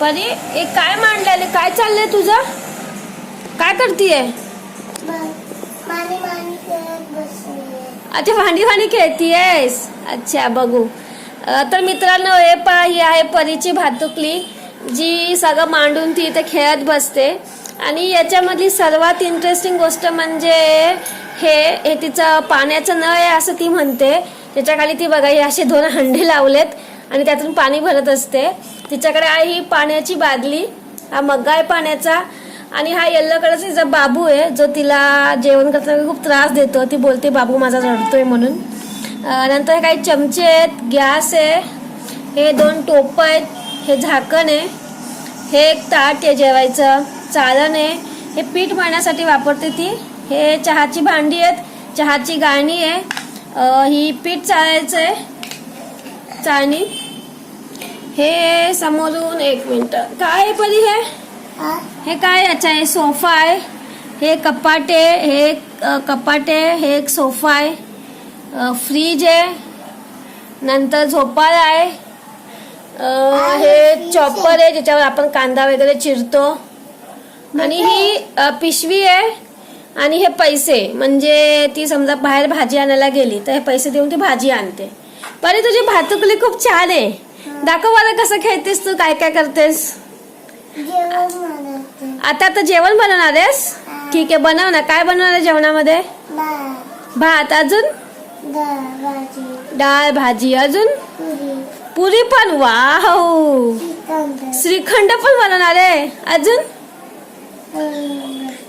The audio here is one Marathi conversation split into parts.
परी एक काय मांडलेले काय चाललंय तुझं? काय करतीये? अच्छा भांडी भांडी खेळतीयस? अच्छा बघू. तर मित्रांनो हे पा ही आहे परीची भातुकली जी सगळं मांडून ती इथे खेळत बसते. आणि याच्यामधली सर्वात इंटरेस्टिंग गोष्ट म्हणजे हे हे तिचं पाण्याचं नळ आहे असं ती म्हणते. त्याच्याखाली ती बघा हे असे दोन हंडे लावलेत. आणि त्यातून पाणी भरत असते. तिच्याकडे आहे ही पाण्याची बादली हा मग्गा आहे पाण्याचा. आणि हा येल्लो कलरचा तिचा बाबू आहे जो तिला जेवण करताना खूप त्रास देतो. ती बोलते बाबू माझा रडतोय म्हणून. नंतर काही चमचे आहेत गॅस आहे. हे दोन टोपं आहेत हे झाकण आहे. हे एक ताट आहे जेवायचं चाळण आहे. हे पीठ मळण्यासाठी वापरते ती. हे चहाची भांडी आहेत चहाची गाणी आहे. ही पीठ चाळायचं आहे चाळणी? हे समोरून एक मिनटं. काय परी हे? हा? काय अच्छा हे सोफा आहे. हे कपाट आहे. हे कपाट हे एक सोफा आहे. फ्रीज आहे. नंतर झोपाळा आहे. हे चॉपर आहे ज्याच्यावर आपण कांदा वगैरे चिरतो. आणि ही पिशवी आहे. आणि हे पैसे. म्हणजे ती समजा बाहेर भाजी आणायला गेली तर हे पैसे देऊन ती भाजी आणते. परी तुझी भातुकली खूप छान आहे. दाखव मला कसं खेळतेस तू काय काय करतेस. आता तर जेवण बनवणार आहेस? ठीक आहे बनव ना. काय बनवणार आहे जेवणामध्ये? भात. अजून? डाळ भाजी. अजून? पुरी. पण? वाव! श्रीखंड. पण बनवणार आहे. अजून?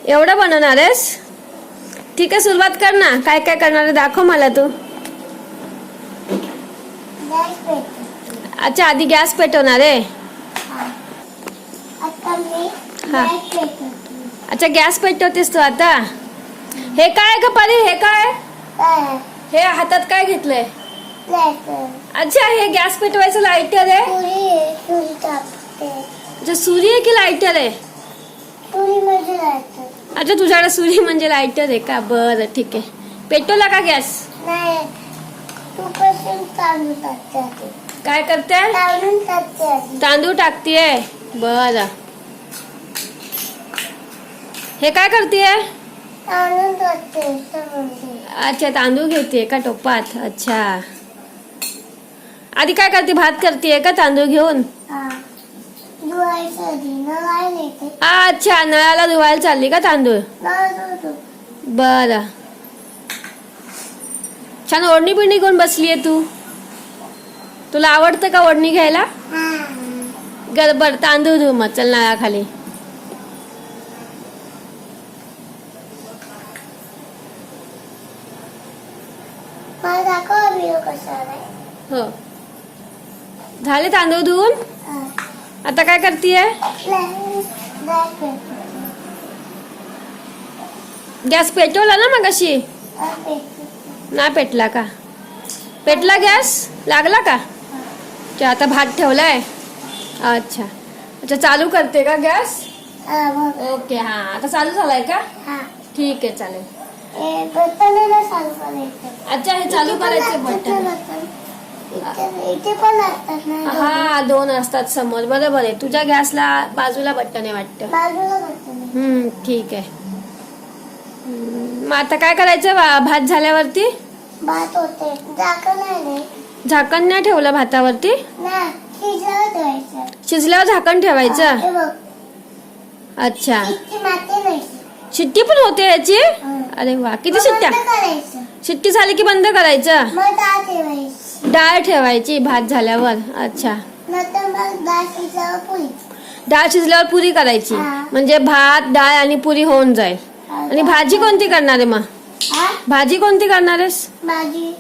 एवढं बनवणार आहेस? ठीक आहे सुरुवात कर ना. काय काय करणार आहे दाखव मला तू गॅस पेटवते अच्छा आधी गॅस पेटवणार आहे. हा. अच्छा गॅस पेटवतेस तू आता? हे काय का परी? हे काय हे हातात काय घेतलंय? अच्छा हे गॅस पेटवायचं लायटर आहे? सुरी आहे की लायटर आहे? लायटर. अच्छा तुझ्याकडे सुरी म्हणजे लायटर आहे का? बरं ठीक आहे. पेटवला का गॅस? नाही काय करते? तांदूळ टाकते. टाकतीये? बरं हे काय करतीये? समोर अच्छा तांदूळ घेते का टोपात? अच्छा. आधी काय करते? भात करते का तांदूळ घेऊन? हा. अच्छा नळाला धुवायला चालली का तांदूळ? बरं. छान ओढणी बिडणी घेऊन बसलीये तू? तुला आवडतं का ओढणी घ्यायला? गडबड तांदूळ धुव मग चल नळाखाली. हो. झाले तांदूळ धुवून? हा. आता काय करतीये? गॅस पेटवला ना मग अशी. नाही पेटला का? पेटला गॅस? लागला का? अच्छा आता भात ठेवलाय? अच्छा. अच्छा चालू करते का गॅस. ओके हा. आता चालू झालाय का? हा. ठीक आहे चालेल. हे अच्छा हे चालू करायचे बटन. इथे- पण. हा दोन. असतात समोर. बरोबर आहे. तुझ्या गॅसला बाजूला बटन आहे वाटतं ठीक आहे. मग आता काय करायचं? भात झाल्यावरती? भात होते झाकण आहे रे. झाकण नाही ठेवलं भातावरती? शिजल्यावर झाकण ठेवायचं? अच्छा. शिट्टी पण होते याची. अरे वा किती शिट्ट्या? शिट्टी झाली की बंद करायचं? डाळ ठेवायची. भात झाल्यावर. अच्छा. डाळ शिजल्यावर पुरी. डाळ शिजल्यावर पुरी करायची. म्हणजे भात डाळ आणि पुरी होऊन जाईल. आणि भाजी कोणती करणार आहे मग? भाजी कोणती करणार आहेस? भाजी.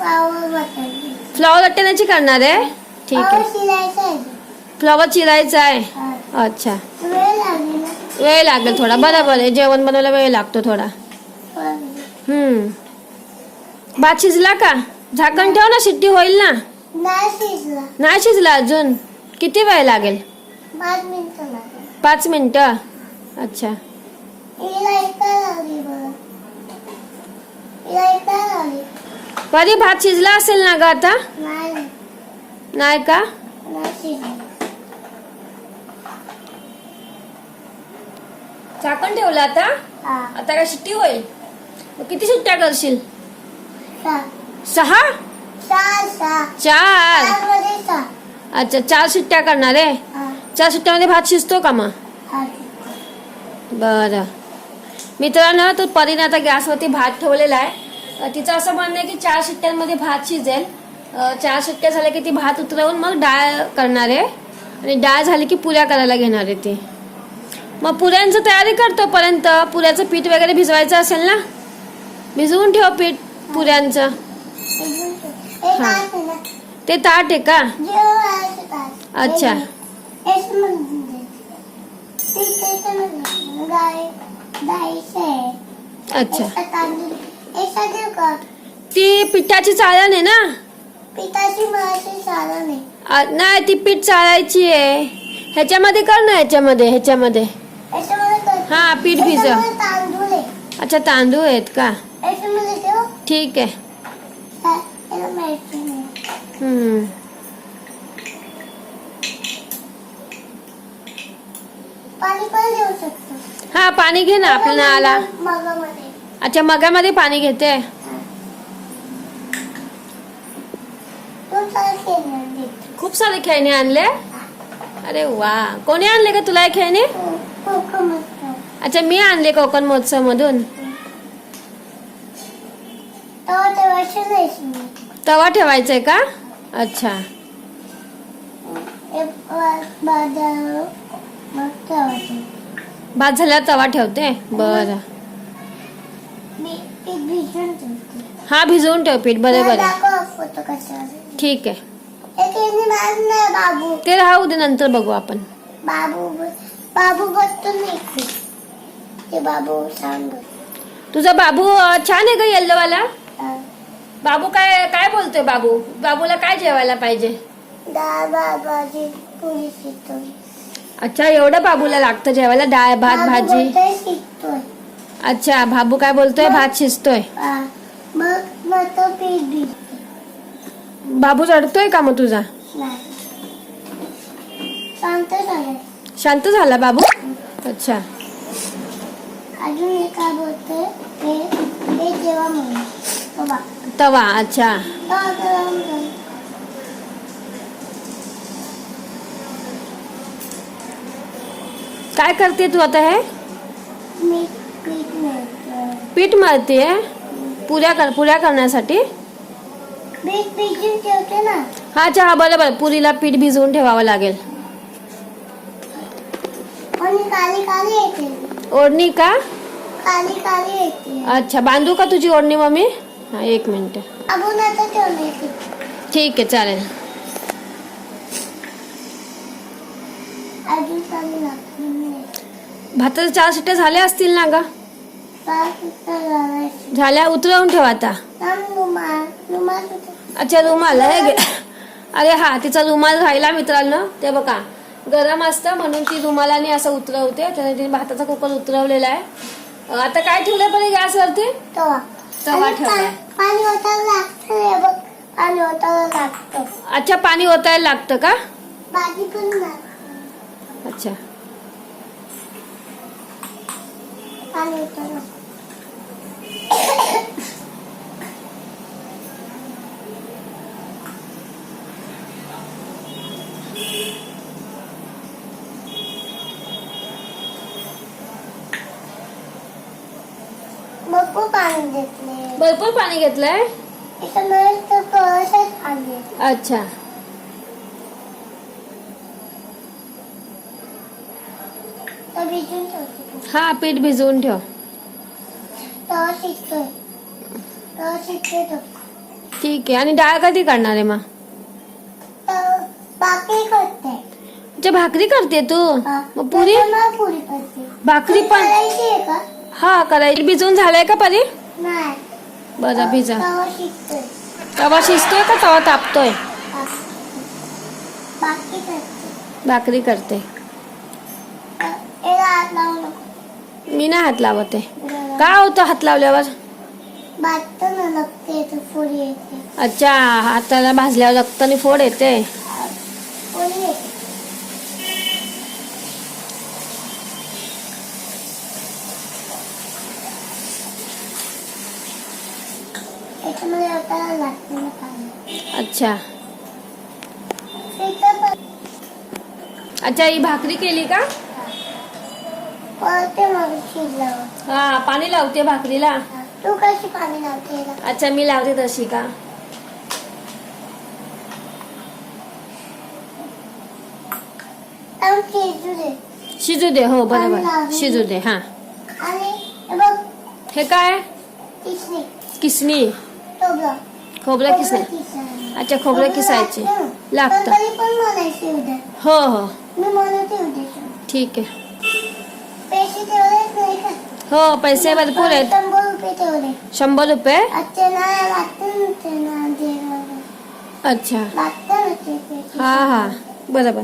फ्लावर वाटण्याची करणार आहे? ठीक फ्लावर आहे. फ्लॉवर चिरायचा आहे. अच्छा. वेळ लागेल थोडा. बरोबर आहे. जेवण बनवायला वेळ लागतो थोडा. हम्म. भात शिजला का? झाकण ठेव ना. शिट्टी होईल ना? नाही शिजला. अजून. किती वेळ लागेल? पाच मिनिटं लागेल. पाच मिनिटं? अच्छा. भाजी भात शिजला असेल ना ग आता? नाही. का? चाकण ठेवलं आता? आता काय शिट्टी होईल? किती सुट्ट्या करशील? सहा. चार अच्छा चार सुट्ट्या करणार आहे? चार सुट्ट्यामध्ये भात शिजतो का मग? बर. मित्रांनो तो परीने आता गॅसवरती भात ठेवलेला आहे. तिचं असं म्हणणं आहे की चार शिट्ट्यांमध्ये भात शिजेल. चार शिट्ट्या झाल्या की ती भात उतरवून मग डाळ करणार आहे. आणि डाळ झाली की पुऱ्या करायला घेणार आहे ती. मग पुऱ्यांचं तयारी करतो पर्यंत. पुऱ्याचं पीठ वगैरे भिजवायचं असेल ना? भिजवून ठेव पीठ पुऱ्यांचं. हा. ते ताट आहे का. अच्छा. अच्छा. ती पिठाची चाळण आहे ना? पिठाची आहे. नाही ती पीठ चाळायची आहे. ह्याच्यामध्ये कर ना ह्याच्यामध्ये ह्याच्यामध्ये. हा पीठ भिजव. अच्छा तांदूळ आहेत का? ठेव. ठीक आहे. हा. हम्म. पाणी पण देऊ शकतो. हा पाणी घे ना आपल्याला आला. अच्छा मगामध्ये पाणी घेते? खूप सारे खेळणे आणले अरे वा कोणी आणले का तुला हे खेळणे. अच्छा मी आणले कोकण महोत्सव मधून. तवा ठेवायचंय का अच्छा हे. भात झाल्यावर तवा ठेवते बरं मी पीठ भिजवून ठेवते. हा भिजवून ठेव पीठ. बरं बरोबर आहे ठीक आहे. ते राहू दे नंतर बघू आपण. बाबू बाबू ते बाबू सांग तुझा बाबू छान आहे का येल्लो वाला बाबू काय काय बोलतोय बाबू? बाबूला काय जेवायला पाहिजे? अच्छा एवढं बाबूला लागतं जेवायला? डाळ भात भाजी? शिकतोय अच्छा बाबू काय बोलतोय? भात शिजतोय. मग मग बाबू रडतोय का मग तुझा? शांत झाला बाबू अच्छा. अजून एक काय बोलतोय? हे हे जेव्हा म्हणून. तो बा तवा अच्छा. काय करते तू आता हे? पीठ मळते. पुऱ्या कर पुऱ्या करण्यासाठी. हा अच्छा हा बरं बरं. पुरीला पीठ भिजवून ठेवावं लागेल. ओढणी का? अच्छा बांधू का तुझी ओढणी मम्मी? हा एक मिनिट. ठीक आहे चालेल. भाताच्या चार शिट्ट्या झाल्या असतील ना ग? झाल्या? उतरवून ठेव आता? अच्छा रुमाल हे घे. अरे हा तिचा रुमाल राहिला मित्रांनो. ते बघा गरम असतं म्हणून ती रुमालाने असं उतरवते. त्याने तिने भाताचा कुकर उतरवलेला आहे. आता काय ठेवलंय गॅसवरती? तवा. पाणी ओतायला लागतं अच्छा पाणी ओतायला लागतं का? अच्छा. भरपूर पाणी घेतले भरपूर पाणी घेतलंय? इथं मस्त कळसच आणले अच्छा. भिजून हा पीठ भिजवून ठेव. ठीक आहे. आणि डाळ कधी करणार आहे मग? करते अच्छा भाकरी करते तू? मग पुरी? भाकरी पण हा करायची. भिजवून झालंय का परी? बरं भिजा. तवा शिजतोय का तवा तापतोय? करते. भाकरी करते मी नाही हात लावत का होतं हात लावल्यावर? अच्छा हाताला भाजल्यावर रक्ताने फोड येते. अच्छा. अच्छा ही भाकरी केली का? हा पाणी लावते भाकरीला? तू कशी पाणी लावते? अच्छा मी लावते तशी का? शिजू दे. हो बरोबर. शिजू दे हा. आणि हे हे काय? टोबलं खोबरं. किसणी किसायला. अच्छा खोबरं किसायची. लागतं. हो हो. ठीक आहे. हो पैसे भरपूर आहेत. शंभर रुपये अच्छा. हा हा. बरोबर.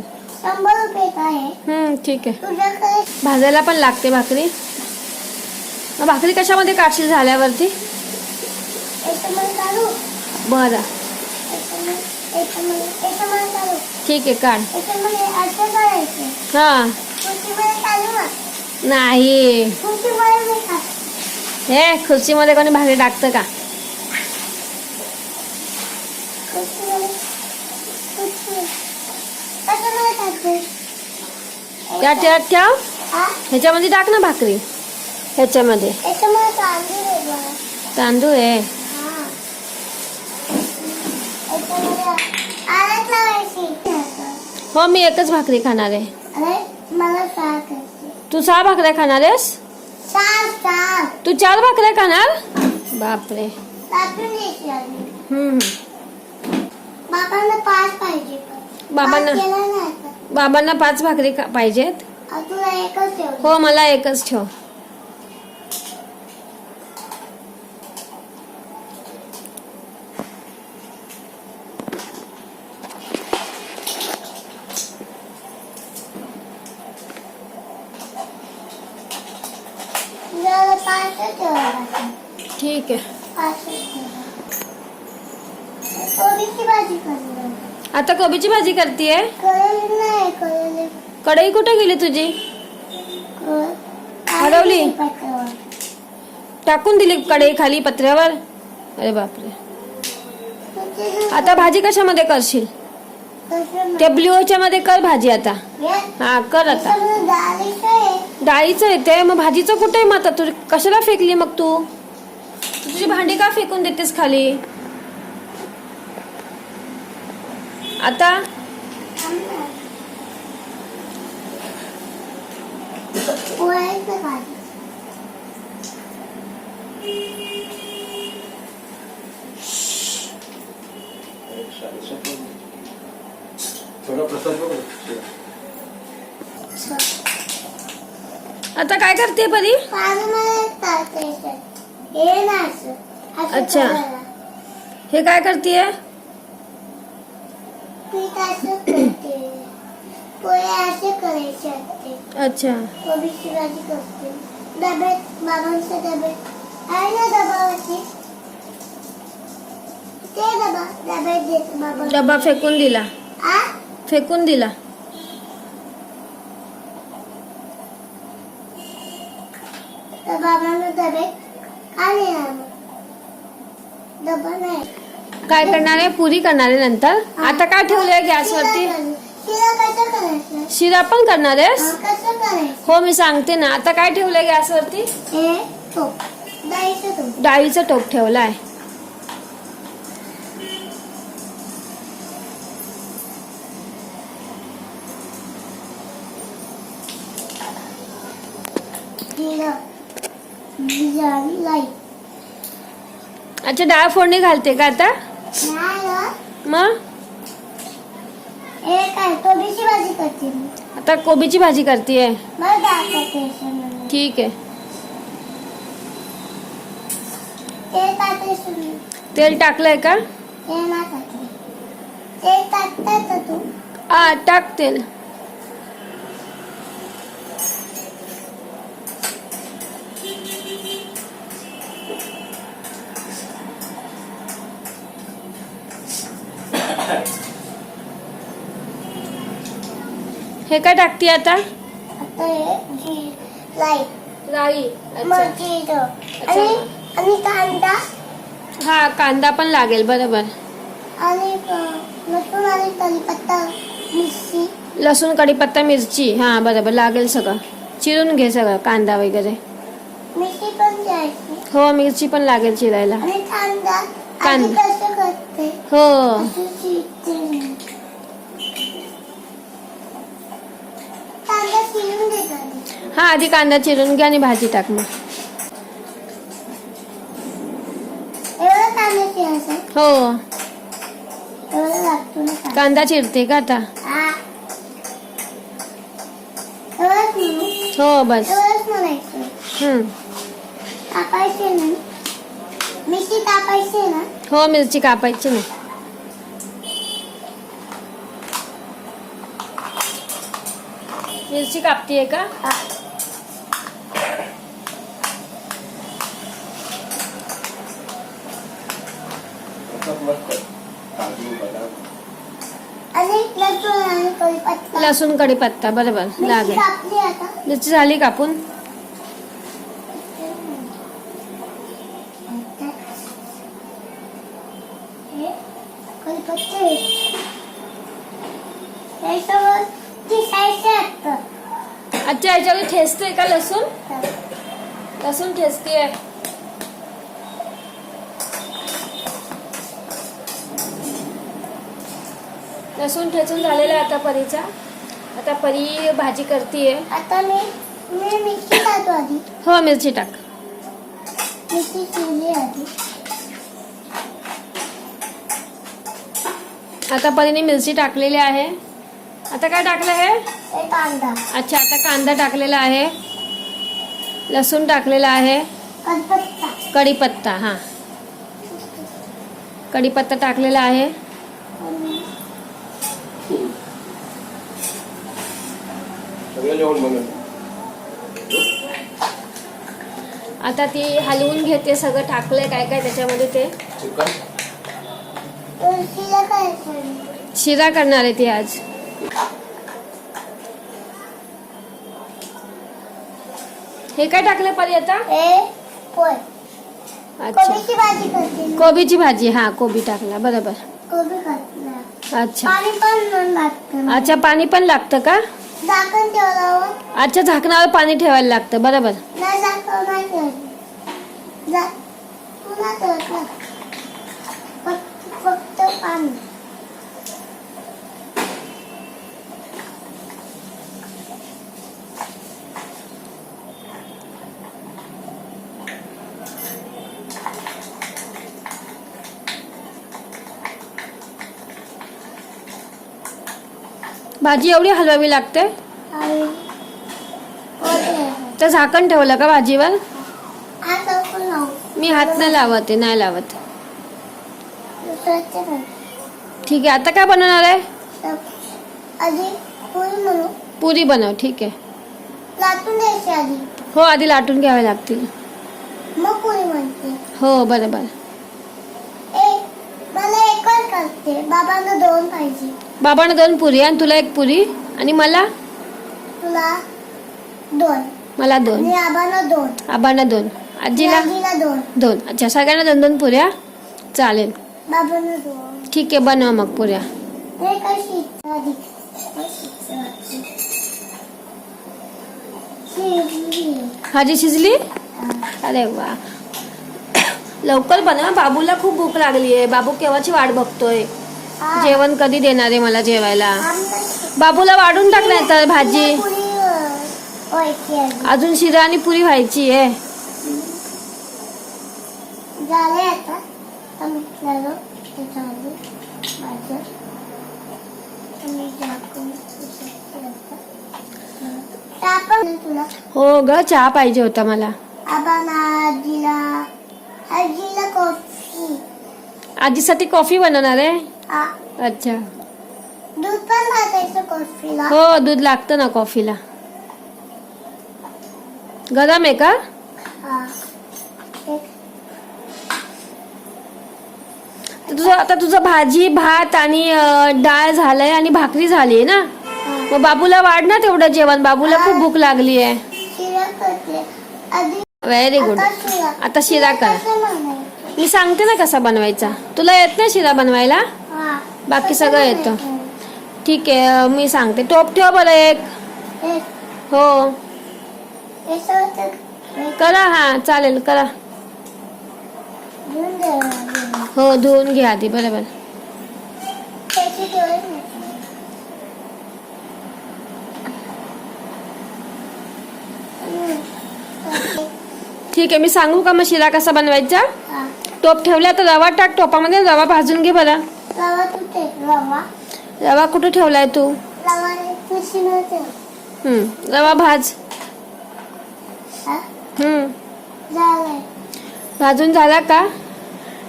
हम्म, ठीक आहे. भाजायला पण लागते भाकरी. भाकरी कशामध्ये काढशील झाल्यावरती? बरं. ठीक आहे काढ. हा. नाही. हे खुर्चीमध्ये कोणी भाकरी टाकतं का? ठेव. ह्याच्यामध्ये टाक ना भाकरी. ह्याच्यामध्ये. याच्यामध्ये तांदूळ आहे हा. हो मी एकच भाकरी खाणार आहे. तू सहा भाकऱ्या खाणार आहेस? तू चार भाकऱ्या खाणार? बापरे. हम्म. बाबांना पाच पाहिजे. पण. बाबांना-. बाबांना पाच भाकरी पाहिजेत? हो मला एकच ठेव तुला पाचच ठेवलं ठीक आहे पाचच ठेवलं कोबीची भाजी करणार. आता कोबीची भाजी करतीये? कढई कुठे गेली तुझी? हरवली? टाकून दिली कढई खाली पत्र्यावर अरे बापरे. तुझे आता भाजी कशामध्ये करशील? त्या ब्ल्यूच्या मध्ये कर भाजी आता. हा कर आता. डाळीचं येते मग भाजीचं कुठे मग आता? तू कशाला फेकली मग तू? तुझी भांडी का फेकून देतेस खाली? आता? आता काय करते परी. हे अच्छा. हे काय करते पीठ असं करते. पोळ्या असे करायचे असते. अच्छा कोबी शिवाजी करते. डब्यात बाबांच्या डब्यात आहे ना डबावरती ते डबा डब्यात देत बाबा डबा फेकून दिला आ फेकून दिला बाबांना डब्यात आणि डबा नाही काय करणार आहे? पुरी करणार आहे नंतर. आता काय ठेवलंय गॅसवरती? शिरा पण करणार आहेस? हा, हो मी सांगते ना. आता काय ठेवलंय गॅसवरती? डाळीचं टोप. ठेवलाय. जिरं बिर्याणी लाई अच्छा डाळ फोडणी घालते का आता? नाही गं. मग? हे काय कोबीची भाजी करते मी. आता कोबीची भाजी करते मग डाळ करते याच्यामध्ये. ठीक आहे. तेल टाकायचं नाही. तेल टाकलंय का? ते ना टाकले तेल टाकता का तू? आ टाक तेल. हे काय टाकते आता? राई. आणि कांदा. हा कांदा पण लागेल बरोबर. लसूण कढीपत्ता मिरची. हा बरोबर लागेल सगळं. चिरून घे सगळं कांदा वगैरे. हो मिरची पण लागेल चिरायला. कांदा. हो असं शिजते नाही. कांदा शिजून देतात हा आधी कांदा चिरून घे आणि भाजी टाक मग. हो. कांदा. चिरते का आता? हो. बस. हम्म. ना? मिरची कापायची ना. मिरची मिरची कापतीये का? लसूण कढीपत्ता. कढीपत्ता बरोबर लागेल. मिरची झाली कापून हे कढीपत्ते हे सगळं किसायचं असतं अच्छा याच्यावर ठेचते का लसूण? लसूण ठेचते लसूण ठेचून झालेला आहे आता परीचा. आता परी भाजी करतीये. आता मी मी मिरची टाकतो आधी. हो मिरची टाक. मिरची चिरली आधी. आता परीने मिरची टाकलेली आहे. आता काय टाकलं हे? कांदा. अच्छा आता कांदा टाकलेला आहे. लसूण टाकलेला आहे. कढीपत्ता. हा. कढीपत्ता टाकलेला आहे. आता ती हलवून घेते सगळं टाकलंय काय काय त्याच्यामध्ये ते? शिरा करणार आहे ती आज. हे काय टाकलं परी आता? अच्छा. भाजी करते मी. कोबीची भाजी हा कोबी टाकला बरोबर. कोबी अच्छा. पाणी पण लागतं अच्छा पाणी पण लागतं का? झाकण अच्छा झाकणावर पाणी ठेवायला लागतं बरोबर. नाही झाकण नाही ठेवायचं जा पुन्हा ठेवत नाही. फक्त फक्त पाणी भाजी एवढी हलवावी लागते. तर झाकण ठेवलं का भाजीवर? मी हात नाही लावत आहे नाही लावत. ठीक आहे आता काय बनवणार आहे? पुरी बनव. ठीक आहे. हो आधी लाटून घ्यावे लागतील. हो बरोबर. बाबांना दोन पाहिजे. बाबांना दोन पुरी आणि तुला एक पुरी आणि मला? तुला दोन. मला दोन. आबांना दोन. आबांना दोन. आजीला? दोन. दोन. अच्छा सगळ्यांना दोन दोन पुऱ्या? चालेल. बाबांना दोन. ठीक आहे बनव मग पुऱ्या. भाजी शिजली. अरे वा. लवकर बनव बाबूला खूप भूक लागली आहे बाबू केव्हाची वाट बघतोय. जेवण कधी देणार आहे मला जेवायला? बाबूला वाढून टाक नाही तर भाजी. अजून शिरा आणि पुरी व्हायची आहे. हो ग चहा पाहिजे होता मला. आजीसाठी कॉफी बनवणार आहे? अच्छा. दूध पण कॉफीला. हो दूध लागतं ना कॉफीला. गरम आहे का? तुझं आता तुझं भाजी भात आणि डाळ झालंय आणि भाकरी झाली ना. मग बाबूला वाढ ना तेवढं जेवण. बाबूला खूप भूक लागली आहे व्हेरी गुड आता शिरा. कर. मी सांगते ना कसा बनवायचा. तुला येत नाही शिरा बनवायला? बाकी सगळं येतं. ठीक आहे मी सांगते. टोप ठेव बरं एक. हो. करा हा चालेल करा. हो धुवून घ्या आधी बरोबर ठीक आहे मी सांगू का मग शिरा कसा बनवायचा? टोप ठेवला तर रवा टाक टोपामध्ये रवा भाजून घे बरं. रवा तुटे रवा रवा कुठे ठेवलाय तू? रवा हम्म, भाज. हा? हम्म, झालंय. भाजून झाला का?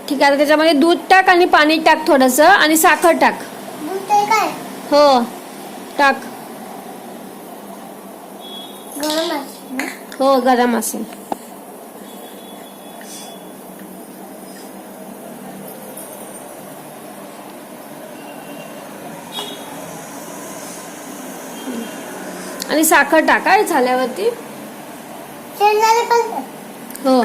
ठीक आहे आता त्याच्यामध्ये दूध टाक आणि पाणी टाक थोडंसं आणि साखर टाक. दूध आहे काय? हो टाक. गरम हो गरम असेल. आणि साखर टाका झाल्यावरती. हो.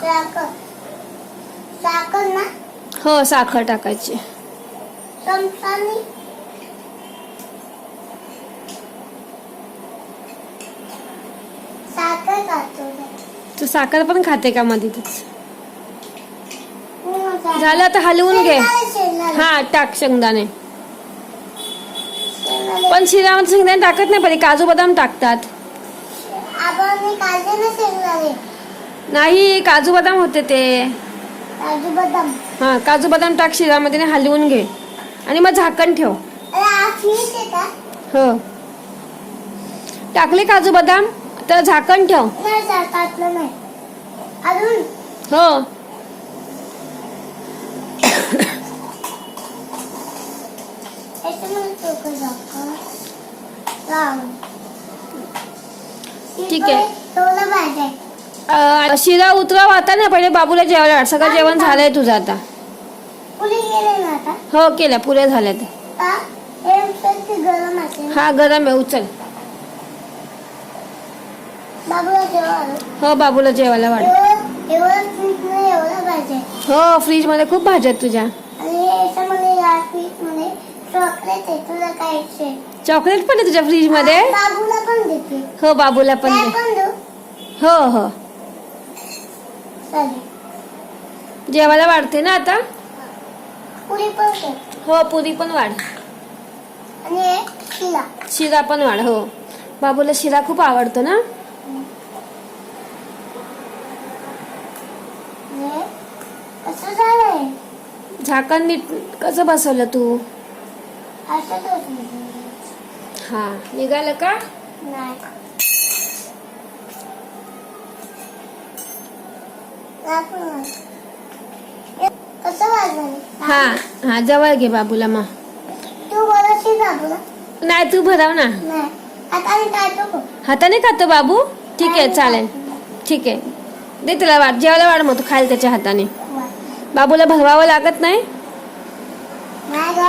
साखर. साखर ना? हो साखर टाकायची. साखर टाकतो तू साखर पण खाते का मध्ये तीच? झालं आता हलवून घे. हा टाक शेंगदाणे. पण शिरामध्ये शेंगदाणे टाकत नाही पहिले काजू बदाम टाकतात. नाही काजू बदाम होते ते. काजू बदाम. हा काजू बदाम टाक शिरामध्ये हलवून घे. आणि मग झाकण ठेव. हो. टाकले काजू बदाम? तर झाकण ठेव. हो. ठीक आहे. शिरा उतराव आता ना पहिले बाबूला जेवायला सगळं जेवण झालंय तुझं आता. हो केल्या. पुऱ्या झाल्या ते का हे गरम हा आहे. उचल. हो बाबूला जेवायला वाढ पाहिजे हो फ्रीजमध्ये खूप भाज्या तुझ्या. चॉकलेट पण आहे तुझ्या फ्रीजमध्ये बाबूला पण देते हो बाबूला पण दे. हो हो. जेवायला वाढते ना आता? पुरी पण दे हो पुरी पण वाढ. शिरा. पण वाढ हो. बाबूला शिरा खूप आवडतो ना? झाकण नीट कसं बसवलं तू? होत हा निघालं का? नाही. हे कसं वाजलं? हा हा जवळ घे बाबूला मग. तू बोलाशी बाबूला नाही तू भराव ना. नाही. आता मी काय तो हाताने खातो बाबू? ठीक आहे चालेल. ठीक आहे. दे तुला वाढ जेवायला वाढ मग तू खायला त्याच्या हाताने. बाबूला भरवावं लागत नाही? नाही ग.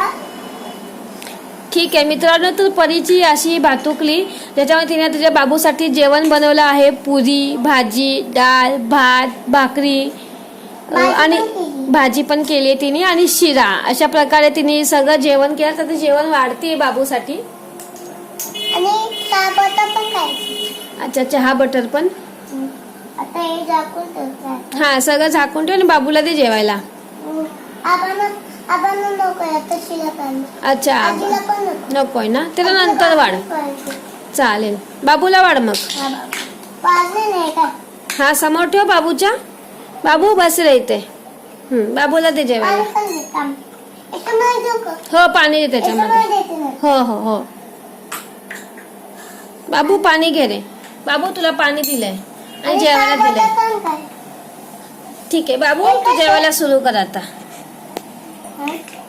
ठीक आहे. मित्रांनो तू परीची अशी भातुकली ज्याच्यामध्ये तिने तुझ्या बाबूसाठी जेवण बनवलं आहे. पुरी भाजी डाळ भात भाकरी आणि. भाजी पण केली आहे तिने आणि शिरा. अशा प्रकारे तिने सगळं जेवण केलं तर ते जेवण वाढते बाबूसाठी. अच्छा चहा बटर पण? हे हा सगळं झाकून ठेव आणि बाबूला दे जेवायला. अच्छा. नकोय ना? त्याला नंतर वाढ. चालेल. बाबूला वाढ मग. हा समोर ठेव बाबूच्या. बाबू बस रे इथे. बाबूला दे पाणी जेवायला हो पाणी दे त्याच्यामध्ये. हो हो हो. बाबू पाणी घे रे. बाबू तुला पाणी दिलंय. आणि जेवायला दिलंय. ठीक आहे बाबू. तू जेवायला सुरू कर आता. Okay.